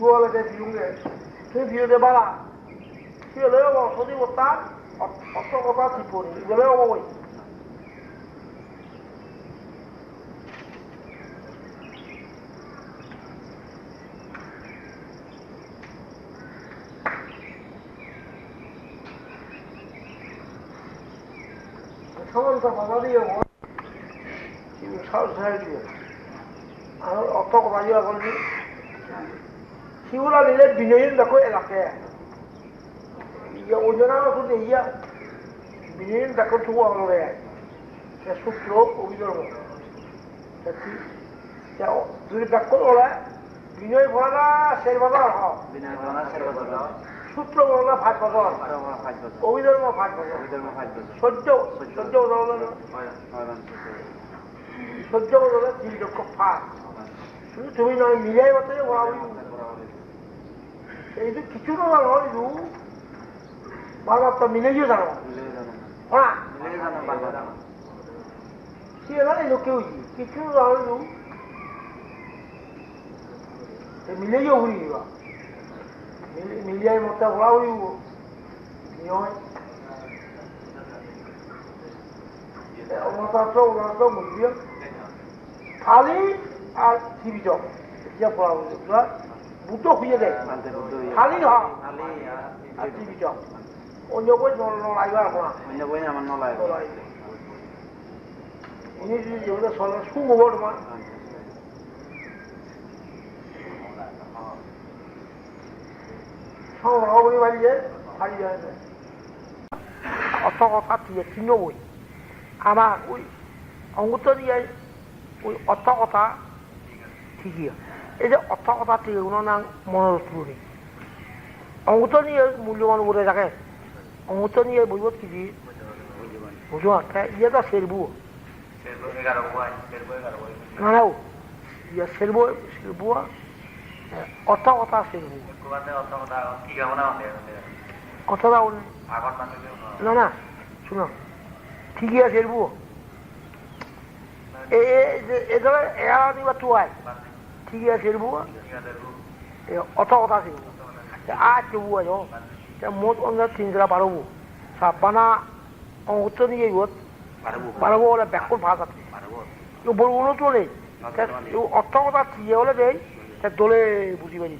入了这体育的，这体育的罢了，这来往说的我打，我我说我打几波的，这来往我。সমান কথা দিয়ে কিন্তু সব ছেড়ে দিয়ে আমি অত কথা দিয়ে বলছি siwula lile binoyin da ko elakaya ya ojona na su iya binoyin da ko tuwa no ya ya su tro o bidoro mo ta ti ya o duri da ko ola binoy bhala ser bazar ha binoy bhala ser bazar সূত্র বর্ণনা ফাট বছর অভিধর্ম ফাট বছর সহ্য সহ্য সহ্য তিন লক্ষ ফাট শুধু তুমি নয় মিলাই মতো 이제 기초로가로 요 말았다 미네기다로. 호라 미네기다로 말았다. 시에나는 이렇게 오지. 기초로가로 미네기 오리 이거. 밀리아이 못다 호라 오리 이거. 니오이 오마사서 오마사서 못이요 다리 아 TV죠? 이제 보라고 그러니까 বুটো শুয়ে দেয়। খালি হয় অন্য বই নলাইব আপনার অন্য বই আমার নলায় ইনি যদি যেগুলো চলে শুভ তোমার সংগ্রহ বাড়িয়ে হারি যায় অত কথা দিয়ে কিনো বই? আমার ওই অঙ্গুত দিয়ে ওই অত কথা ঠিকই এই যে ঠিক ওনার নাম মনোরথ পুরী অঙ্গুত নিয়ে মূল্যবান বলে থাকে অঙ্গুত নিয়ে বইবত কিছু বুঝো ইয়ে না না ইয়ে সেরবো সেরবু অত কথা সেরবু কথাটা না না শুনো ঠিকই আছে সেরবু এদের এরা নিবা আছে সেরবু অত কথা কেবু আজ মোট অন্য তিনজরা বারবু সাবানা অঙ্গুত নিয়ে ইবত বারবো ওলা ব্যাকুল ভাগ আছে বড় তোলে ইউ অর্থ কথা দিয়ে হলে দেই দোলে বুঝি পারি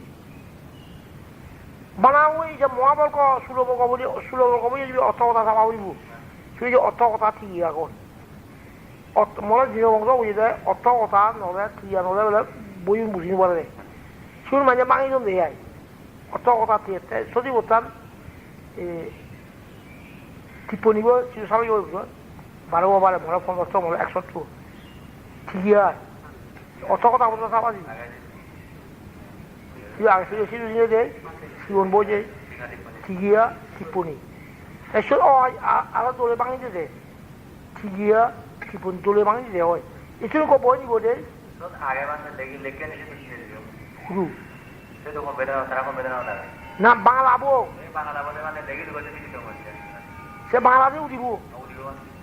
বানা ওই যে মহাবর্গ সুলভ কবলি সুলভ কবলি অর্থ কথা চাবা বুঝব তুই যে অর্থ কথা ঠিক এখন মনে দিন বংশ বুঝি দেয় অর্থ কথা নহলে ক্রিয়া নহলে বোলে বই বুঝি নিব সুর মানে মাঙি জন দেয় অর্থ কথা ঠিক সত্যি বলতাম টিপ্পণী সাবাই বারো বারে মনে পঞ্চাশ মনে একশো ঠিকই হয় অত কথা বলতে সাবাজি তুই আগে থেকে সিঁড়ি নিয়ে দেয় জীবন বোঝে ঠিকিয়া টিপ্পণী টিপ্পণী দোলে ভাঙি দিতে হয় এসব কো বই দিব দে না বাংলা বো সে বাংলাতেও দিব।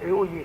এই ওই যে।